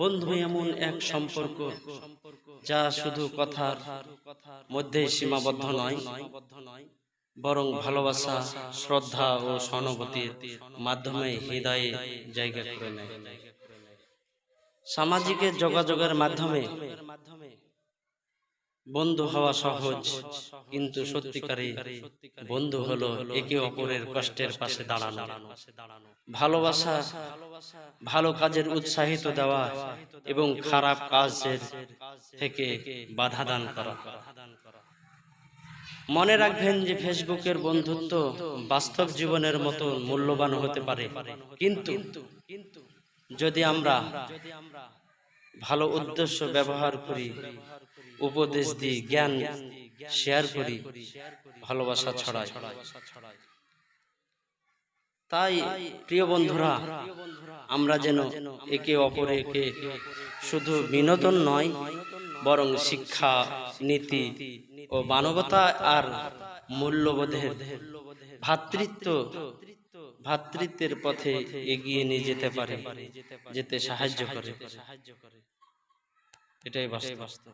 বন্ধু এমন এক সম্পর্ক যা শুধু কথার মধ্যে সীমাবদ্ধ নয়, বরং ভালোবাসা, শ্রদ্ধা ও সহানুভূতির মাধ্যমে হৃদয়ে জায়গা করে নেয়। সামাজিক যোগাযোগের মাধ্যমে বন্ধু হওয়া সহজ কিন্তু সত্যিকারে বন্ধু হলো একে অপরের কষ্টের পাশে দাঁড়ানো। ভালোবাসা ভালো কাজের উৎসাহিত দেওয়া এবং খারাপ কাজের থেকে বাধা দান করা। মনে রাখবেন যে ফেসবুকের বন্ধুত্ব বাস্তব জীবনের মতো মূল্যবান হতে পারে। কিন্তু যদি আমরা ভালো উদ্দেশ্য ব্যবহার করি, উপদেশ দিই, জ্ঞান শেয়ার করি, ভালোবাসা ছড়ায় তাই, প্রিয় বন্ধুরা, আমরা যেন একে অপরকে শুধু বিনোদন নয়, বরং শিক্ষা, নীতি ও মানবতা আর মূল্যবোধের ভ্রাতৃত্ব ভ্রাতৃত্বের পথে এগিয়ে নিয়ে যেতে পারে যেতে সাহায্য করে। এটাই বাস্তব।